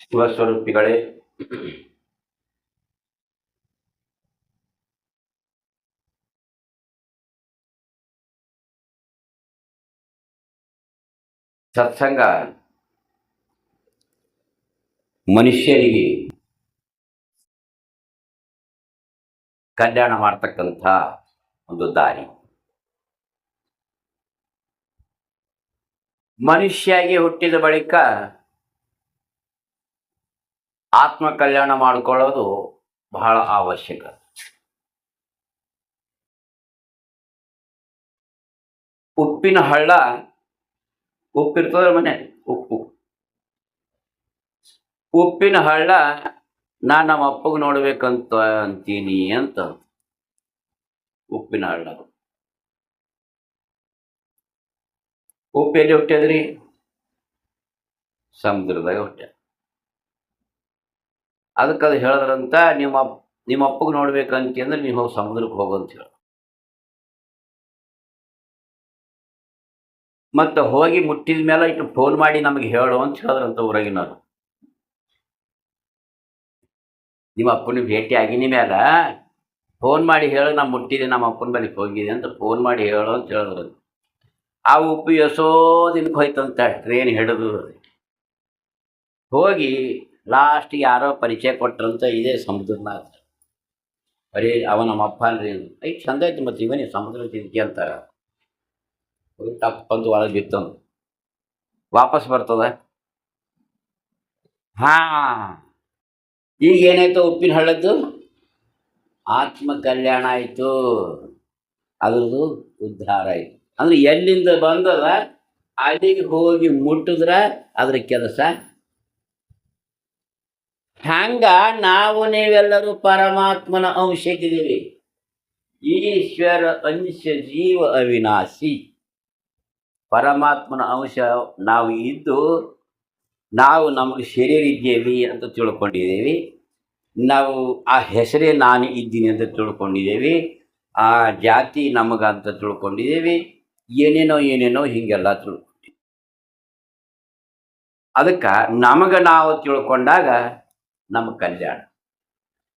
ಶಿವಸ್ವರೂಪಿಗಳೇ. ಸತ್ಸಂಗ. ಮನುಷ್ಯರಿಗೆ ಕಲ್ಯಾಣ ಮಾಡ್ತಕ್ಕಂಥ ಒಂದು ದಾರಿ. ಮನುಷ್ಯಾಗಿ ಹುಟ್ಟಿದ ಬಳಿಕ ಆತ್ಮ ಕಲ್ಯಾಣ ಮಾಡಿಕೊಳ್ಳೋದು ಬಹಳ ಅವಶ್ಯಕ. ಉಪ್ಪಿನ ಹಳ್ಳ, ಉಪ್ಪಿರ್ತದ ಮನೆ, ಉಪ್ಪು. ಉಪ್ಪಿನ ಹಳ್ಳ ನಾ ನಮ್ಮ ಅಪ್ಪಗೆ ನೋಡ್ಬೇಕಂತ ಅಂತೀನಿ ಅಂತ. ಉಪ್ಪಿನ ಹಳ್ಳ. ಉಪ್ಪು ಎಲ್ಲಿ ಹುಟ್ಟಿದ್ರಿ ಸಮುದ್ರದಾಗ ಹುಟ್ಟ್ಯ ಅದಕ್ಕೆ ಅದು ಹೇಳಿದ್ರಂತ ನಿಮ್ಮ ನಿಮ್ಮ ಅಪ್ಪಗೆ ನೋಡ್ಬೇಕಂತಂದ್ರೆ ನೀವು ಹೋಗಿ ಸಮುದ್ರಕ್ಕೆ ಹೋಗಂತ ಹೇಳ. ಮತ್ತೆ ಹೋಗಿ ಮುಟ್ಟಿದ ಮೇಲೆ ಇಟ್ಟು ಫೋನ್ ಮಾಡಿ ನಮಗೆ ಹೇಳು ಅಂತ ಹೇಳಿದ್ರಂತ ಊರಾಗಿನವರು. ನಿಮ್ಮ ಅಪ್ಪನ ಭೇಟಿ ಆಗಿನ ಮೇಲೆ ಫೋನ್ ಮಾಡಿ ಹೇಳು, ನಾ ಮುಟ್ಟಿದೆ, ನಮ್ಮ ಅಪ್ಪನ ಬಳಿಗೆ ಹೋಗಿದೆ ಅಂತ ಫೋನ್ ಮಾಡಿ ಹೇಳು ಅಂತ ಹೇಳಿದ್ರು ಆ ಉಪ್ಪು ಎಷ್ಟೋ ದಿನಕ್ಕೆ ಹೋಯ್ತಂತ ಟ್ರೈನ್ ಹಿಡಿದು. ಹೋಗಿ ಲಾಸ್ಟ್ ಯಾರೋ ಪರಿಚಯ ಕೊಟ್ರಂತ ಇದೇ ಸಮುದ್ರನಾಥ. ಬರೀ ಅವ ನಮ್ಮ ಅಪ್ಪ ಅನ್ರಿ ಐ ಚಂದ ಐತಿ ಮತ್ತು ಇವನಿ ಸಮುದ್ರ ತಿರುಗಿ ಅಂತ ಟಪ್ಪಂತ ಒಳಗೆ ಬಿತ್ತಂದು ವಾಪಸ್ ಬರ್ತದ? ಹಾ. ಈಗ ಏನಾಯ್ತು ಉಪ್ಪಿನ ಹಳ್ಳದ್ದು? ಆತ್ಮ ಕಲ್ಯಾಣ ಆಯಿತು. ಅದ್ರದ್ದು ಉದ್ಧಾರ ಆಯಿತು. ಅಂದ್ರೆ ಎಲ್ಲಿಂದ ಬಂದದ? ಅಲ್ಲಿಗೆ ಹೋಗಿ ಮುಟ್ಟಿದ್ರೆ ಅದ್ರ ಕೆಲಸ ಹಂಗ ನಾವು ನೀವೆಲ್ಲರೂ ಪರಮಾತ್ಮನ ಅಂಶಕ್ಕಿದ್ದೀವಿ ಈಶ್ವರ ಅಂಶ ಜೀವ ಅವಿನಾಶಿ. ಪರಮಾತ್ಮನ ಅಂಶ ನಾವು ಇದ್ದು ನಾವು ನಮಗೆ ಶರೀರ ಇದ್ದೇವೆ ಅಂತ ತಿಳ್ಕೊಂಡಿದ್ದೀವಿ. ನಾವು ಆ ಹೆಸರೇ ನಾನು ಇದ್ದೀನಿ ಅಂತ ತಿಳ್ಕೊಂಡಿದ್ದೇವೆ. ಆ ಜಾತಿ ನಮಗಂತ ತಿಳ್ಕೊಂಡಿದ್ದೇವೆ. ಏನೇನೋ ಏನೇನೋ ಹೀಗೆಲ್ಲ ತಿಳ್ಕೊಂಡಿದ್ದೀವಿ. ಅದಕ್ಕೆ ನಮಗೆ ನಾವು ತಿಳ್ಕೊಂಡಾಗ ನಮ್ಮ ಕಲ್ಯಾಣ.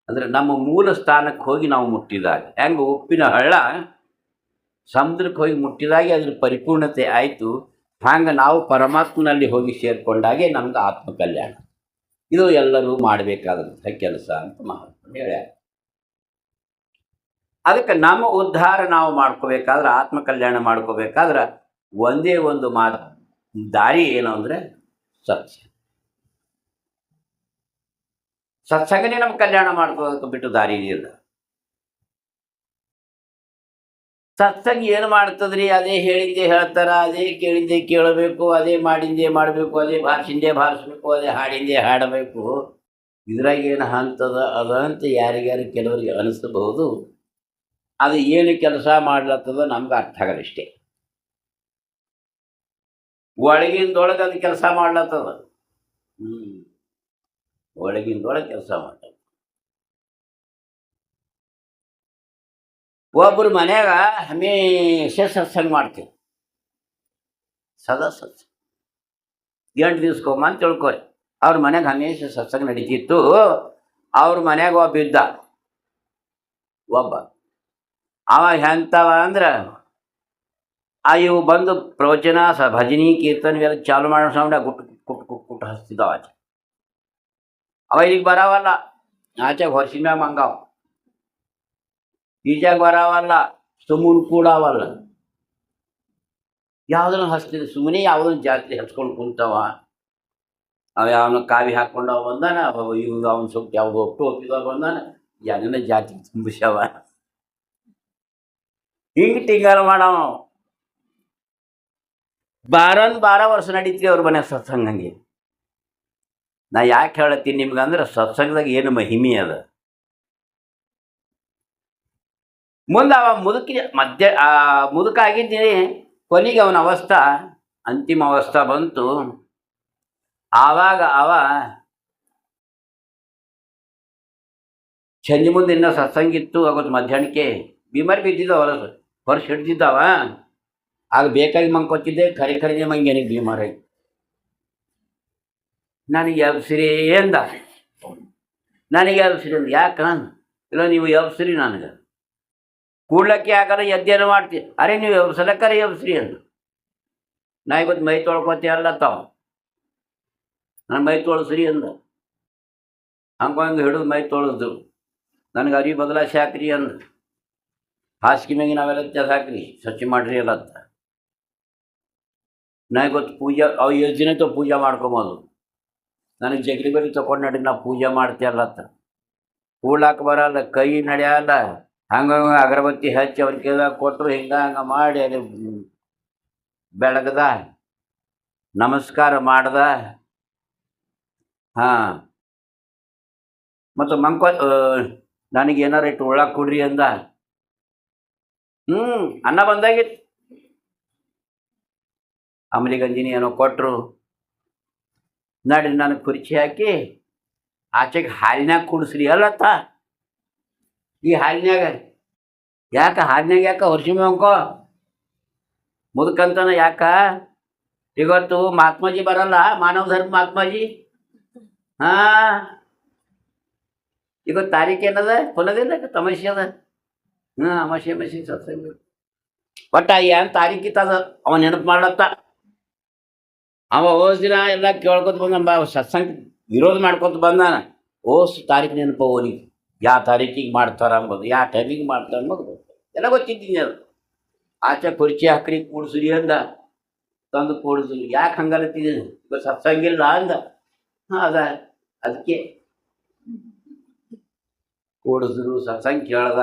ಅಂದರೆ ನಮ್ಮ ಮೂಲ ಸ್ಥಾನಕ್ಕೆ ಹೋಗಿ ನಾವು ಮುಟ್ಟಿದಾಗ, ಹೆಂಗೆ ಉಪ್ಪಿನ ಹಳ್ಳ, ಸಮುದ್ರಕ್ಕೆ ಹೋಗಿ ಮುಟ್ಟಿದಾಗೆ ಅದ್ರ ಪರಿಪೂರ್ಣತೆ ಆಯಿತು. ಹಂಗೆ ನಾವು ಪರಮಾತ್ಮನಲ್ಲಿ ಹೋಗಿ ಸೇರಿಕೊಂಡಾಗೆ ನಮ್ಗೆ ಆತ್ಮ ಕಲ್ಯಾಣ ಇದು ಎಲ್ಲರೂ ಮಾಡಬೇಕಾದಂಥ ಕೆಲಸ ಅಂತ ಮಹಾತ್ಮ ಹೇಳ್ಯಾರ. ಅದಕ್ಕೆ ನಮ್ಮ ಉದ್ಧಾರ ನಾವು ಮಾಡ್ಕೋಬೇಕಾದ್ರೆ ಆತ್ಮ ಕಲ್ಯಾಣ ಮಾಡ್ಕೋಬೇಕಾದ್ರೆ, ಒಂದೇ ಒಂದು ಮಾ ದಾರಿ ಏನು ಅಂದರೆ ಸತ್ಯ. ಸತ್ಸಂಗನೇ ನಮ್ಮ ಕಲ್ಯಾಣ ಮಾಡ್ಕೋಬೇಕು ಬಿಟ್ಟು ದಾರಿ ಇಲ್ಲ ಸತ್ಸಂಗ ಏನು ಮಾಡ್ತದ್ರಿ? ಅದೇ ಹೇಳಿದ್ದೆ ಹೇಳ್ತಾರ, ಅದೇ ಕೇಳಿದ್ದೆ ಕೇಳಬೇಕು, ಅದೇ ಮಾಡಿಂದೆ ಮಾಡಬೇಕು, ಅದೇ ಭಾಷಿಂದೆ ಭಾರಿಸ್ಬೇಕು, ಅದೇ ಹಾಡಿಂದೆ ಹಾಡಬೇಕು. ಇದ್ರಾಗ ಏನು ಹಂತದ ಅದ ಅಂತ ಯಾರಿಗ್ಯಾರು ಕೆಲವರಿಗೆ ಅನಿಸಬಹುದು. ಅದು ಏನು ಕೆಲಸ ಮಾಡ್ಲತ್ತದ ನಮ್ಗೆ ಅರ್ಥ ಆಗಲಿಷ್ಟೇ ಒಳಗಿಂದೊಳಗೆ ಅದು ಕೆಲಸ ಮಾಡ್ಲತ್ತದ. ಒಳಗಿಂದೊಳಗೆ ಕೆಲಸ ಮಾಡ್ತಾರೆ. ಒಬ್ಬರು ಮನ್ಯಾಗ ಹಮೇಶ ಸತ್ಸಂಗ ಮಾಡ್ತೀವಿ. ಸದಾ ಸತ್ಸಂಗ ಎಂಟು ದಿವ್ಸಕ್ಕೊಮ್ಮ ಅಂತ ತಿಳ್ಕೊರಿ ಅವ್ರ ಮನೆಗೆ ಹಮೇಶ ಸತ್ಸಂಗ ನಡೀತಿತ್ತು. ಅವ್ರ ಮನ್ಯಾಗ ಒಬ್ಬ ಇದ್ದ. ಒಬ್ಬ. ಅವ ಎಂಥವ ಅಂದ್ರೆ, ಆ ಇವು ಬಂದು ಪ್ರವಚನ, ಸ ಭಜನಿ ಕೀರ್ತನ ಇವೆಲ್ಲ ಚಾಲು ಮಾಡೋ ಸೌಂಡ ಗುಟ್ಟು ಕುಟ್ ಕುಟ್ಟು ಕುಟ್ಟು ಹಚ್ತಿದ್ದಾವ ಆಚೆ. ಅವ ಈಗ ಬರವಲ್ಲ ಆಚೆ ಹೊರಸಿನ ಮ್ಯಾಗ ಮಂಗಾವ ಈಜಾಗ ಬರಾವಲ್ಲ ಸುಮ್ಮನೆ ಕೂಡಾವಲ್ಲ ಯಾವುದನ್ನು ಹಚ್ತಿದ್ದೆ ಸುಮ್ಮನೆ ಯಾವುದನ್ನು ಜಾತ್ರೆ ಹಚ್ಕೊಂಡು ಕುಂತವ ಅವ ಯಾವನ ಕಾವಿ ಹಾಕ್ಕೊಂಡು ಅವ ಬಂದಾನ ಅವ ಇವ್ ಅವನ ಸ್ವಲ್ಪ ಯಾವುದೋ ಒಪ್ಪಿದಾಗ ಬಂದಾನ ಜನನ ಜಾತಿ ತುಂಬಿಸವ ಹಿಂಗೆ ಟಿಂಗಾರ ಮಾಡವ ಬಾರನ್ ಬಾರ ವರ್ಷ ನಡೀತೀವಿ ಅವ್ರ ಮನೆ ಸತ್ಸಂಗ ಹಂಗೆ ನಾ ಯಾಕೆ ಹೇಳತ್ತೀನಿ ನಿಮ್ಗೆ ಅಂದ್ರೆ ಸತ್ಸಂಗದಾಗ ಏನು ಮಹಿಮೆ ಅದ. ಮುಂದೆ ಅವ ಮುದುಕಿ ಮಧ್ಯ, ಆ ಮುದುಕ ಕೊನೆಗೆ ಅವನ ಅವಸ್ಥಾ ಅಂತಿಮ ಅವಸ್ಥಾ ಬಂತು. ಆವಾಗ ಅವ ಸಂಜೆ ಮುಂದೆ ಇನ್ನೂ ಸತ್ಸಂಗಿತ್ತು ಆಗೋದು ಮಧ್ಯಾಹ್ನಕ್ಕೆ ಬಿಮಾರಿ ಬಿದ್ದಿದ್ದ ಹೊರಸು ಹೊರಸು ಹಿಡ್ದಿದ್ದವ ಆಗ ಬೇಕಾಗಿ ಮಂಕೊತ್ತಿದ್ದೆ ಖರೆ ಖರೀದಿ ಮಂಗೇನಿಗೆ ಬಿಮಾರಿ ನನಗೆ ಎಬ್ಸಿರಿ ಎಂದ ನನಗೆ ಎಬ್ಸಿರಿ ಅಂದ ಯಾಕ? ಇಲ್ಲ, ನೀವು ಎಬ್ಸಿರಿ ನನಗೆ. ಕೂಡ್ಲಕ್ಕೆ ಆಗಲ್ಲ ಎದ್ದೇನು ಮಾಡ್ತೀವಿ ಅರೆ, ನೀವು ಎಬ್ಸಲಕ್ಕರೆ ಎಬ್ಸ್ರಿ ಅಂದ. ನಾ ಇವತ್ತು ಮೈ ತೊಳ್ಕೊತಿ ಅಲ್ಲ ನಾನು ಮೈ ತೊಳಸ್ರಿ ಅಂದ. ಹಂಗ ಹಿಡಿದು ಮೈ ತೊಳೆದು. ನನಗೆ ಅರಿ ಬದಲಾಯಿಸಿ ಹಾಕ್ರಿ ಅಂದ. ಹಾಸಿಗೆ ಮ್ಯಾಗೆ ನಾವೆಲ್ಲ ತೆಗ್ದು ಹಾಕ್ರಿ, ಸ್ವಚ್ಛ ಮಾಡ್ರಿ ಎಲ್ಲ ಅಂತ. ನಾ ಇವತ್ತು ಪೂಜೆ, ಅವು ಎಷ್ಟು ದಿನ ಪೂಜೆ ಮಾಡ್ಕೊಬೋದು. ನನಗೆ ಜಗಲಿ ಬಲಿ ತಗೊಂಡು ನಡಿ ನಾವು ಪೂಜೆ ಮಾಡ್ತೀಯಲ್ಲ ಅಂತ ಕೂಡ್ಲಾಕ ಬರಲ್ಲ, ಕೈ ನಡೆಯಲ್ಲ. ಹಂಗೆ ಅಗರಬತ್ತಿ ಹಚ್ಚಿ ಅವ್ರ ಕೇಳ್ದಾಗ ಕೊಟ್ಟರು ಹಿಂಗೆ ಹಂಗೆ ಮಾಡಿ ಅಲ್ಲಿ ಬೆಳಗ್ದ. ನಮಸ್ಕಾರ ಮಾಡ್ದ. ಹಾಂ. ಮತ್ತು ಮಂಕ ನನಗೆ ಏನಾರು ಇಟ್ಟು ಉಳ್ಳಾಕ ಕೊಡ್ರಿ ಅಂದ. ಹ್ಞೂ ಅನ್ನ ಬಂದಾಗಿತ್ತು ಅಮಲಿ ಗಂಜಿನಿ ಏನೋ ಕೊಟ್ಟರು ನಡಿ ನನಗೆ ಕುರ್ಚಿ ಹಾಕಿ ಆಚೆಗೆ ಹಾಲಿನಾಗ ಕುಡಿಸ್ರಿ ಅಲ್ಲತ್ತ. ಈ ಹಾಲಿನ್ಯಾಗ ಯಾಕೆ ಹಾಲಿನ್ಯಾಗ ಯಾಕೆ ವರ್ಷಮೆ ಅಂಕೋ ಮುದುಕಂತನ ಯಾಕ? ಇವತ್ತು ಮಹಾತ್ಮಾಜಿ ಬರಲ್ಲ, ಮಾನವ ಧರ್ಮ ಮಹಾತ್ಮಾಜಿ? ಹಾ? ಇವತ್ತು ತಾರೀಕು ಏನದ? ಫುಲ್ಲದಿಲ್ಲ ತಮಾಷೆ ಅದ? ಹ್ಞೂ ಅಮಾಷೆ ಅಮಾಷೆ, ಸತ್ಸಂಗ. ಒಟ್ಟ ಏನು ತಾರೀಕಿತ್ತದ ಅವ ನೆನಪು ಮಾಡ್ಲತ್ತ. ಅವ ಓಸ್ ದಿನ ಎಲ್ಲ ಕೇಳ್ಕೊತ ಬಂದ ಸತ್ಸಂಗ ವಿರೋಧ ಮಾಡ್ಕೊತ ಬಂದ. ಓಸ್ ತಾರೀಕು ನೆನಪು ಅವನಿಗೆ. ಯಾವ ತಾರೀಕಿಗೆ ಮಾಡ್ತಾರ ಅಂಬೋದು ಯಾವ ಟೈಮಿಗೆ ಮಾಡ್ತಾರ ಅಂಬೋದು. ಎಲ್ಲ ಗೊತ್ತಿದ್ದೀನಿ ಅದು. ಆಚೆ ಕುರ್ಚಿ ಹಾಕ್ರಿ, ಕೂಡ್ಸ್ರಿ ಅಂದ. ತಂದು ಕೂಡಿಸ್ರಿ. ಯಾಕೆ ಹಂಗಲತ್ತಿದ್ದೀನಿ ಈಗ ಸತ್ಸಂಗಿಲ್ಲ ಅಂದ. ಹಾಂ, ಅದ. ಅದಕ್ಕೆ ಕೂಡಿಸಿದ್ರು ಸತ್ಸಂಗ ಕೇಳ್ದ.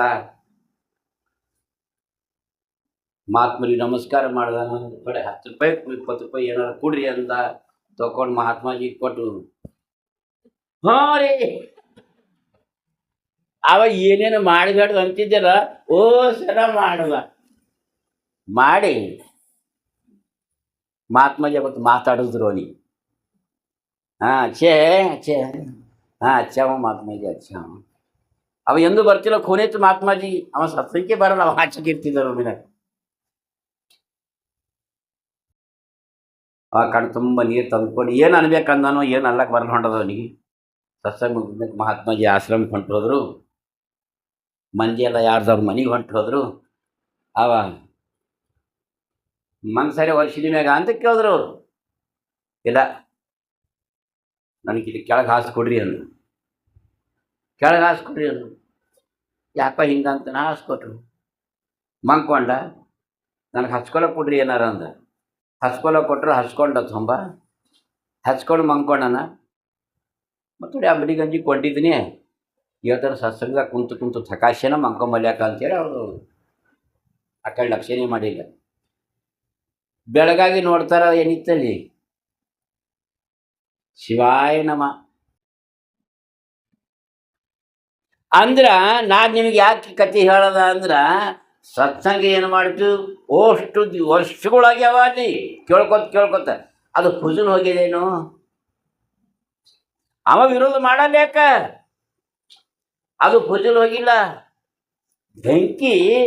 ಮಹಾತ್ಮರಿಗೆ ನಮಸ್ಕಾರ ಮಾಡ್ದ. ನನ್ನ ಕಡೆ ಹತ್ತು ರೂಪಾಯಿ, ಇಪ್ಪತ್ತು ರೂಪಾಯಿ ಏನಾರು ಕೊಡ್ರಿ ಅಂತ ತಗೊಂಡು ಮಹಾತ್ಮಾಜಿ ಕೊಟ್ಟು ಹಾ ರೀ. ಅವ ಏನೇನು ಮಾಡಬೇಡ ಅಂತಿದ್ದಲ್ಲ ಓ ಸರ ಮಾಡ್ದ. ಮಾಡಿ. ಮಹಾತ್ಮಾಜಿ ಅವತ್ತು ಮಾತಾಡಿದ್ರು ಅವನಿ ಹಾಂ ಅಚ್ಚೇ ಅಚ್ಚೇ ಹಾಂ ಅಚ್ಚವ ಮಹಾತ್ಮಾಜಿ ಅವ ಎಂದು ಬರ್ತಿಲ್ಲ ಖೋನೇತ್ ಮಹಾತ್ಮಾಜಿ. ಅವ ಸತ್ಸಂಖ್ಯೆ ಬರಲ್ಲ, ಅವ ಆಚೆಗೆ ಇರ್ತಿದ್ದರು ಆ ಕಣ್ಣು ತುಂಬ ನೀರು ತಂದುಕೊಂಡು ಏನು ಅನ್ಬೇಕಂದನೋ, ಏನು ಅನ್ಲಕ್ಕೆ ಬರಲ್ಲ ಹೊಂಟದ ಅವನಿಗೆ. ಸತ್ಸಂಗ ಮಹಾತ್ಮಾಜಿ ಆಶ್ರಮಕ್ಕೆ ಹೊಂಟು ಹೋದರು. ಮಂದಿ ಎಲ್ಲ ಯಾರ್ದವ್ರ ಮನೆಗೆ ಹೊಂಟು ಹೋದರು. ಅವ ಮನ್ಸರಿ ವರ್ಷದ ಮ್ಯಾಗ ಅಂತ ಕೇಳಿದ್ರು ಅವರು. ಇಲ್ಲ ನನಗೆ ಇಲ್ಲಿ ಕೆಳಗೆ ಹಾಸು ಕೊಡ್ರಿ ಅಂದ್ರು. ಕೆಳಗೆ ಹಾಸು ಕೊಡ್ರಿ ಅಂದ್ರು. ಯಾಕೋ ಹಿಂಗಂತ ನಾ ಹಾಸ್ಕೊಟ್ರು ಮಂಕೊಂಡ ನನಗೆ ಹಚ್ಕೊಳಕ್ಕೆ ಕೊಡ್ರಿ ಏನಾರ ಅಂದ. ಹಚ್ಕೊಳಕ್ಕೆ ಕೊಟ್ಟರೆ ಹಚ್ಕೊಂಡ ತುಂಬ ಹಚ್ಕೊಂಡು ಮಂಕೊಂಡನ ಮತ್ತು ಅಂಬಡಿ ಗಂಜಿ ಕೊಂಡಿದ್ದೀನಿ. ಇವತ್ತರ ಸತ್ಸಂಗದಾಗ ಕುಂತು ಕುಂತು ಥಕಾಶೆನ ಮಂಕೊಂಬಲ್ಯಾಕ ಅಂತೇಳಿ ಅವರು ಆ ಕಡೆ ಲಕ್ಷ್ಯನೇ ಮಾಡಿಲ್ಲ. ಬೆಳಗಾಗಿ ನೋಡ್ತಾರ ಏನಿತ್ತಲ್ಲಿ? ಶಿವಾಯ ನಮ. ಅಂದ್ರ ನಾನು ನಿಮಗೆ ಯಾಕೆ ಕತೆ ಹೇಳದ ಅಂದ್ರ ಸತ್ಸಂಗ ಏನು ಮಾಡಿತು ಓಷ್ಟು ದಿ- ವರ್ಷಗಳಾಗ್ಯಾವ ಅಲ್ಲಿ. ಕೇಳ್ಕೊತ ಕೇಳ್ಕೊತ. ಅದು ಫುಜುಲ್ ಹೋಗಿದೇನು? ಅವ ವಿರೋಧ ಮಾಡಲ್ಲ ಯಾಕ? ಅದು ಫುಜುಲ್ ಹೋಗಿಲ್ಲ. ಬೆಂಕಿ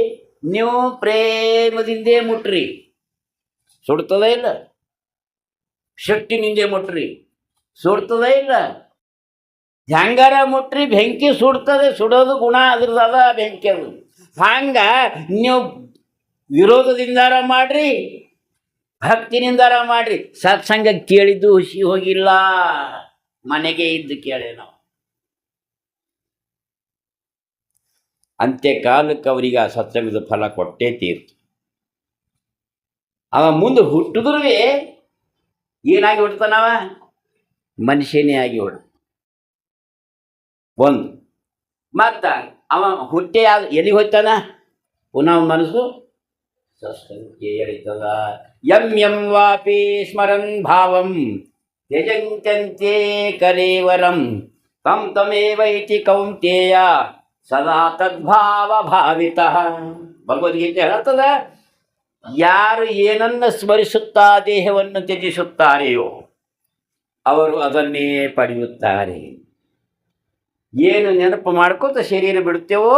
ನೀವು ಪ್ರೇಮದಿಂದೇ ಮುಟ್ರಿ. ಸುಡ್ತದ ಇಲ್ಲ? ಶಕ್ತಿನಿಂದೇ ಮುಟ್ರಿ. ಸುಡ್ತದ ಇಲ್ಲ? ಹೆಂಗಾರ ಮುಟ್ರಿ? ಬೆಂಕಿ ಸುಡ್ತದೆ. ಸುಡೋದು ಗುಣ, ಅದ್ರದ್ದು ಅದ ಬೆಂಕಿ ಅದು. ಹಂಗ ನೀವು ವಿರೋಧದಿಂದಾರ ಮಾಡ್ರಿ, ಭಕ್ತಿನಿಂದಾರ ಮಾಡ್ರಿ. ಸತ್ಸಂಗ ಕೇಳಿದ್ದು ಹುಸಿ ಹೋಗಿಲ್ಲ. ಮನೆಗೆ ಇದ್ದು ಕೇಳಿ ನಾವು. ಅಂತ್ಯ ಕಾಲಕ್ಕೆ ಅವರಿಗೆ ಆ ಸತ್ಸಂಗದ ಫಲ ಕೊಟ್ಟೇ ತೀರ್ತು. ಅವ ಮುಂದೆ ಹುಟ್ಟಿದ್ರು ಏನಾಗಿ ಹುಡ್ತಾನವ ಮನುಷ್ಯನೇ ಆಗಿ ಹೊಡ ಒಂದು, ಮತ್ತ ಅವ ಹುಟ್ಟೆ ಯಾವ್ದು ಎಲ್ಲಿಗೆ ಹೋಗ್ತಾನ ಪುನಃ ಮನಸ್ಸು ಸತ್ಸಂಗಕ್ಕೆ ಎಳಿತದ ಯಂ ಯಂ ವಾಪಿ ಸ್ಮರನ್ ಭಾವಂ ತ್ಯಜಂತ್ಯಂತೆ ಕಲೇವರಂ ತಂ ತಮೇವ ಇತಿ ಕೌಂತೇಯ ಸದಾ ತದ್ಭಾವ ಭಾವಿತ ಭಗವದ್ಗೀತೆ ಹೇಳ್ತದ ಯಾರು ಏನನ್ನ ಸ್ಮರಿಸುತ್ತಾ ದೇಹವನ್ನು ತ್ಯಜಿಸುತ್ತಾರೆಯೋ ಅವರು ಅದನ್ನೇ ಪಡೆಯುತ್ತಾರೆ ಏನು ನೆನಪು ಮಾಡ್ಕೋತ ಶರೀರ ಬಿಡ್ತೇವೋ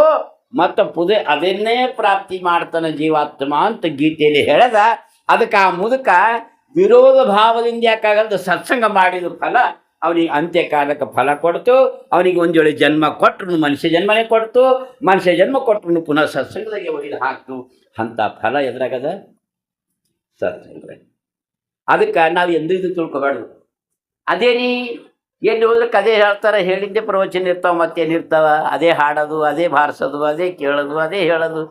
ಮತ್ತು ಪುದೆ ಅದನ್ನೇ ಪ್ರಾಪ್ತಿ ಮಾಡ್ತಾನೆ ಜೀವಾತ್ಮ ಅಂತ ಗೀತೆಯಲ್ಲಿ ಹೇಳದ. ಅದಕ್ಕೆ ಆ ಮುದುಕ ವಿರೋಧ ಭಾವದಿಂದ ಯಾಕಾಗಲ್ದು ಸತ್ಸಂಗ ಮಾಡಿದ ಫಲ, ಅವನಿಗೆ ಅಂತ್ಯಕಾಲಕ್ಕೆ ಫಲ ಕೊಡ್ತು, ಅವನಿಗೆ ಒಂದು ವೇಳೆ ಜನ್ಮ ಕೊಟ್ಟರು ಮನುಷ್ಯ ಜನ್ಮನೇ ಕೊಡ್ತು, ಮನುಷ್ಯ ಜನ್ಮ ಕೊಟ್ಟರು ಪುನಃ ಸತ್ಸಂಗದಾಗೆ ಒಯ್ದು ಹಾಕ್ತು. ಅಂಥ ಫಲ ಎದುರಾಗದ? ಸತ್ಸಂಗ ಅದಕ್ಕೆ ನಾವು ಎಂದೂ ಇದು ತಿಳ್ಕೊಬಾರ್ದು. ಅದೇ ರೀ ಎಲ್ಲಿ ಹೋದ್ರೆ ಅದೇ ಹೇಳ್ತಾರೆ, ಹೇಳಿದ್ದೆ ಪ್ರವಚನ ಇರ್ತಾವ ಮತ್ತೇನಿರ್ತಾವ ಅದೇ ಹಾಡೋದು, ಅದೇ ಬಾರಿಸೋದು, ಅದೇ ಕೇಳೋದು, ಅದೇ ಹೇಳೋದು,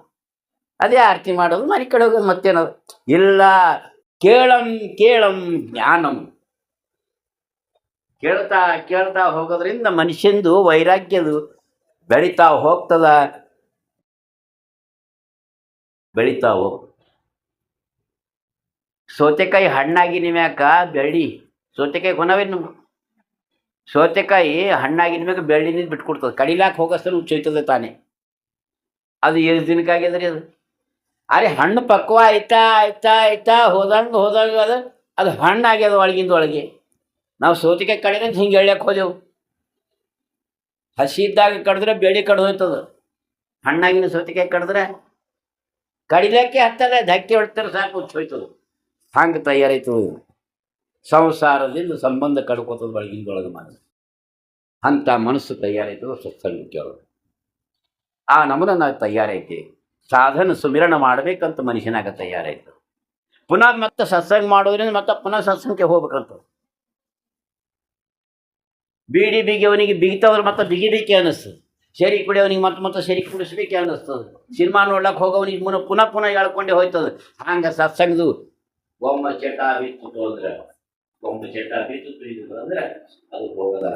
ಅದೇ ಆರತಿ ಮಾಡೋದು, ಮನೆ ಕಡೆ ಹೋಗೋದು, ಮತ್ತೇನದು? ಇಲ್ಲ, ಕೇಳಂ ಕೇಳಂ ಜ್ಞಾನಂ. ಕೇಳ್ತಾ ಕೇಳ್ತಾ ಹೋಗೋದ್ರಿಂದ ಮನುಷ್ಯಂದು ವೈರಾಗ್ಯದು ಬೆಳೀತಾ ಹೋಗ್ತದ. ಬೆಳೀತಾ ಹೋಗ ಸೌತೆಕಾಯಿ ಹಣ್ಣಾಗಿ ನಿಮ್ಯಾಕ ಬೆಳಿ. ಸೌತೆಕಾಯಿ ಕೊನವೇನು ಸೌತೆಕಾಯಿ ಹಣ್ಣಾಗಿನ ಮೇಲೆ ಬೆಳ್ಳಿನಿಂದ ಬಿಟ್ಕೊಡ್ತದೆ. ಕಡಿಲಾಕ ಹೋಗಸ್ತನ ಉಚ್ಚೈತದೆ ತಾನೇ. ಅದು ಎಷ್ಟು ದಿನಕ್ಕಾಗ್ಯದ್ರಿ ಅದು. ಅರೆ ಹಣ್ಣು ಪಕ್ವ ಆಯ್ತಾ ಆಯ್ತಾ ಆಯ್ತಾ, ಹೋದಂಗೆ ಹೋದಂಗೆ ಅದು ಅದು ಹಣ್ಣಾಗ್ಯದ ಒಳಗಿಂದ ಒಳಗೆ. ನಾವು ಸೌತೆಕಾಯಿ ಕಡಿದ್ರೆ ಹಿಂಗೆ ಎಳ್ಯಕ್ಕೆ ಹೋದೆವು. ಹಸಿ ಇದ್ದಾಗ ಕಡಿದ್ರೆ ಬೆಳಿ ಕಡ್ದು ಹೋಯ್ತದ. ಹಣ್ಣಾಗಿನ ಸೌತೆಕಾಯಿ ಕಡಿದ್ರೆ ಕಡಿಲಕ್ಕೆ ಹತ್ತದ, ಧಕ್ಕೆ ಹೊಡ್ತಾರೆ ಸಾಕು ಹೋಯ್ತದ. ಹಂಗೆ ತಯಾರಾಯ್ತು ಸಂಸಾರದಿಂದ ಸಂಬಂಧ ಕಡ್ಕೋತದ ಒಳಗಿಂದೊಳಗೆ ಮನಸ್ಸು ಅಂಥ ಮನಸ್ಸು ತಯಾರಾಯ್ತದ ಸತ್ಸಂಗಕ್ಕೆ ಕೇಳೋದು. ಆ ನಮನ ನಾವು ತಯಾರೈತಿ ಸಾಧನ ಸುಮಿರಣ ಮಾಡ್ಬೇಕಂತ ಮನುಷ್ಯನಾಗ ತಯಾರಾಯ್ತು. ಪುನಃ ಮತ್ತೆ ಸತ್ಸಂಗ ಮಾಡೋದ್ರಿಂದ ಮತ್ತೆ ಪುನಃ ಸತ್ಸಂಗಕ್ಕೆ ಹೋಗ್ಬೇಕಂತ. ಬೀಡಿ ಬಿಗಿ ಅವನಿಗೆ ಬಿಗಿತವ್ರು ಮತ್ತೆ ಬಿಗಿಬೇಕೆ ಅನ್ನಿಸ್ತದೆ ಸರಿ ಕುಡಿಯೋನಿಗೆ ಮತ್ತೆ ಮತ್ತೆ ಸರಿ ಕುಡಿಸ್ಬೇಕೆ ಅನ್ನಿಸ್ತದೆ ಸಿನಿಮಾ ನೋಡ್ಲಕ್ಕೆ ಹೋಗೋವನಿಗೆ ಮುನ ಪುನಃ ಪುನಃ ಹೇಳ್ಕೊಂಡೇ ಹೋಯ್ತದೆ. ಹಂಗೆ ಸತ್ಸಂಗದು ಒಮ್ಮ ಚಟ ಬಿತ್ತು ಅಂದ್ರೆ ಒಮ್ಮ ಚಟ ಬಿತ್ತು ಇದು ಅಂದ್ರೆ ಅದು ಹೋಗದ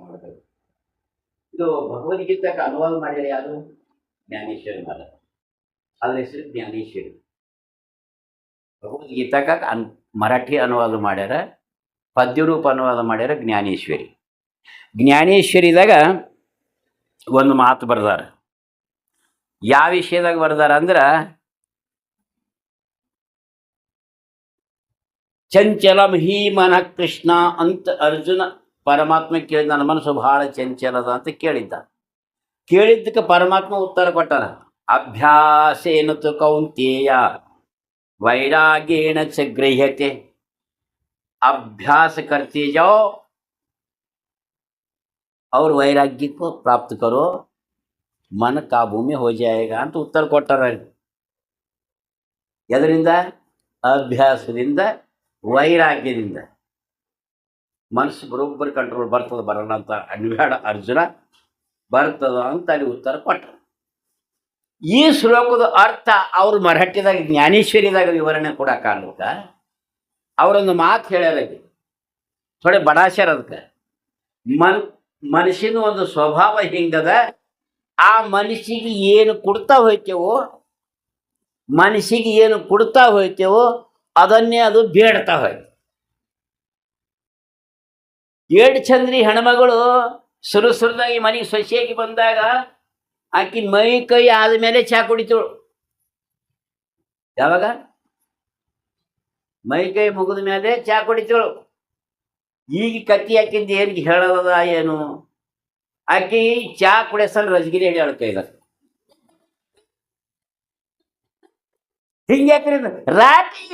ಮಾಡಬೇಕು ಇದು ಭಗವದ್ಗೀತಕ್ಕೆ ಅನುವಾದ ಮಾಡಿದ್ರೆ ಯಾರು? ಜ್ಞಾನೇಶ್ವರಿ ಮಾಡ ಅದ್ರ ಹೆಸರು ಜ್ಞಾನೇಶ್ವರಿ. ಭಗವದ್ಗೀತಾಗ ಅನ್ ಮರಾಠಿ ಅನುವಾದ ಮಾಡ್ಯಾರ, ಪದ್ಯರೂಪ ಅನುವಾದ ಮಾಡ್ಯಾರ ಜ್ಞಾನೇಶ್ವರಿ. ಜ್ಞಾನೇಶ್ವರಿದಾಗ ಒಂದು ಮಾತು ಬರ್ದಾರ. ಯಾವ ವಿಷಯದಾಗ ಬರ್ದಾರ ಅಂದ್ರೆ ಚಂಚಲಂ ಹೀ ಮನ ಕೃಷ್ಣ ಅಂತ ಅರ್ಜುನ ಪರಮಾತ್ಮ ಕೇಳಿದ ನನ್ನ ಮನಸ್ಸು ಬಹಳ ಚಂಚಲದ ಅಂತ ಕೇಳಿದ್ದ ಕೇಳಿದ್ದಕ್ಕೆ ಪರಮಾತ್ಮ ಉತ್ತರ ಕೊಟ್ಟಾನ ಅಭ್ಯಾಸೇನ ತು ಕೌಂತೇಯ ವೈರಾಗ್ಯೇಣ ಚ ಗೃಹ್ಯತೆ अभ्यास करते जाओ और वैराग्य को प्राप्त करो मन काबू में हो जाएगा ಅಂತ ಉತ್ತರ ಕೊಟ್ಟಾರ ಎದರಿಂದ ಅಭ್ಯಾಸದಿಂದ ವೈರಾಗ್ಯದಿಂದ ಮನಸ್ಸು ಬರೋಬ್ಬರಿ ಕಂಟ್ರೋಲ್ ಬರ್ತದ ಬರೋಣ ಅಂತ ಅನ್ಬೇಡ ಅರ್ಜುನ ಬರ್ತದ ಅಂತ ಅಲ್ಲಿ ಉತ್ತರ ಕೊಟ್ಟ. ಈ ಶ್ಲೋಕದ ಅರ್ಥ ಅವರು ಮರಾಠಿದಾಗ ಜ್ಞಾನೇಶ್ವರಿದಾಗ ವಿವರಣೆ ಕೊಡಕ್ಕಾಗತ್ತ ಅವರೊಂದು ಮಾತು ಹೇಳ್ಯಾರ ಇಲ್ಲಿ. ಥೋಡೆ ಬಡಾಶರ್ ಅದಕ್ಕೆ. ಮನ್ ಮನುಷ್ಯನ ಒಂದು ಸ್ವಭಾವ ಹಿಂಗದ? ಆ ಮನುಷ್ಯಗೆ ಏನು ಕೊಡ್ತಾ ಹೋಯ್ತೇವೋ, ಮನಸ್ಸಿಗೆ ಏನು ಕೊಡ್ತಾ ಹೋಯ್ತೇವೋ ಅದನ್ನೇ ಅದು ಬೇಡ್ತಾ ಹೋಯ್ತು. ಏಳು ಚಂದ್ರಿ ಹೆಣ್ಮಗಳು ಸುರು ಸುರದಾಗಿ ಮನೆಗೆ ಸೊಸೆಯಾಗಿ ಬಂದಾಗ ಆಕಿ ಮೈ ಕೈ ಆದಮೇಲೆ ಚಾ ಕುಡಿತಳು ಯಾವಾಗ? ಮೈ ಕೈ ಮುಗಿದ ಮೇಲೆ ಚಾ ಕುಡಿತಳು ಈಗ ಕತ್ತಿ ಹಾಕಿದ್ದು ಏನ್ ಹೇಳದ ಏನು? ಆಕಿ ಚಾ ಕುಡಿಸಲ್ ರಜಗಿರಿ ಹೇಳಿ ಹೇಳ್ತಾ ಹಿಂಗ್ಯಾಕ್ರಿ ರಾಟಿ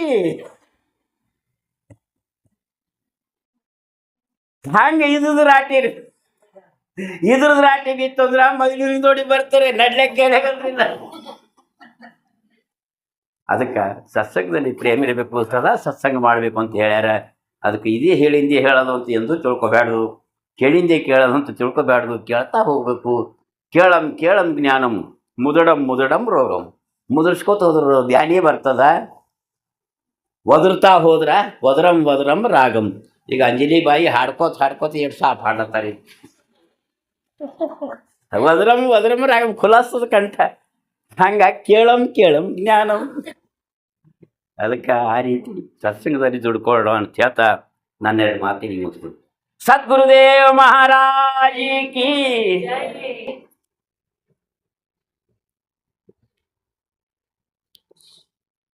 ಹಂಗ ಇದ್ರದ್ದು ರಾಟಿ ರೀ. ಇದ್ರದ್ದು ರಾಟಿ ಬಿತ್ತು ಅಂದ್ರ ಮೈಲೂರಿ ನೋಡಿ ಬರ್ತಾರೆ, ನಡ್ಲಿಕ್ಕೆ ಅದಕ್ಕೆ ಸತ್ಸಂಗದಲ್ಲಿ ಪ್ರೇಮ ಇರಬೇಕು, ಸದಾ ಸತ್ಸಂಗ ಮಾಡಬೇಕು ಅಂತ ಹೇಳ್ಯಾರ. ಅದಕ್ಕೆ ಇದೇ ಹೇಳಿಂದೆ ಹೇಳೋದು ಅಂತ ಎಂದು ತಿಳ್ಕೊಬ್ಯಾಡ್ದು. ಕೇಳಿಂದೆ ಕೇಳೋದು ಅಂತ ತಿಳ್ಕೊಬ್ಯಾಡ್ದು. ಕೇಳ್ತಾ ಹೋಗ್ಬೇಕು. ಕೇಳಂ ಕೇಳಂ ಜ್ಞಾನಂ, ಮುದಡಂ ಮುದಡಂ ರೋಗಂ. ಮುದುರ್ಸ್ಕೊತ ಹೋದ್ರ, ಧ್ಯಾನೇ ಬರ್ತದ. ಒದರ್ತಾ ಹೋದ್ರ, ಒದರಂ ಒದರಂ ರಾಗಂ. ಈಗ ಅಂಜಲಿ ಬಾಯಿ ಹಾಡ್ಕೋತ ಹಾಡ್ಕೋತ ಎಷ್ಟು ಸಾಫ್ ಹಾಡತ್ತಾರೆ ಒದರಂ ಒದರಂ ರಾಗಂ ಖುಲಾಸದ ಕಂಠ. ಹಂಗ ಕೇಳಂ ಕೇಳಂ ಜ್ಞಾನಂ. ಅದಕ್ಕೆ ಆ ರೀತಿ ಸತ್ಸಂಗದಲ್ಲಿ ದುಡ್ಕೊಳ್ಳೋ ಅಂತ ಹೇಳ್ತಾ ನನ್ನ ಎರಡು ಮಾತಿಗೆ ಮುಗಿಸ್ಬಿಟ್ಟು ಸದ್ಗುರುದೇವ ಮಹಾರಾಜಿ ಕಿ.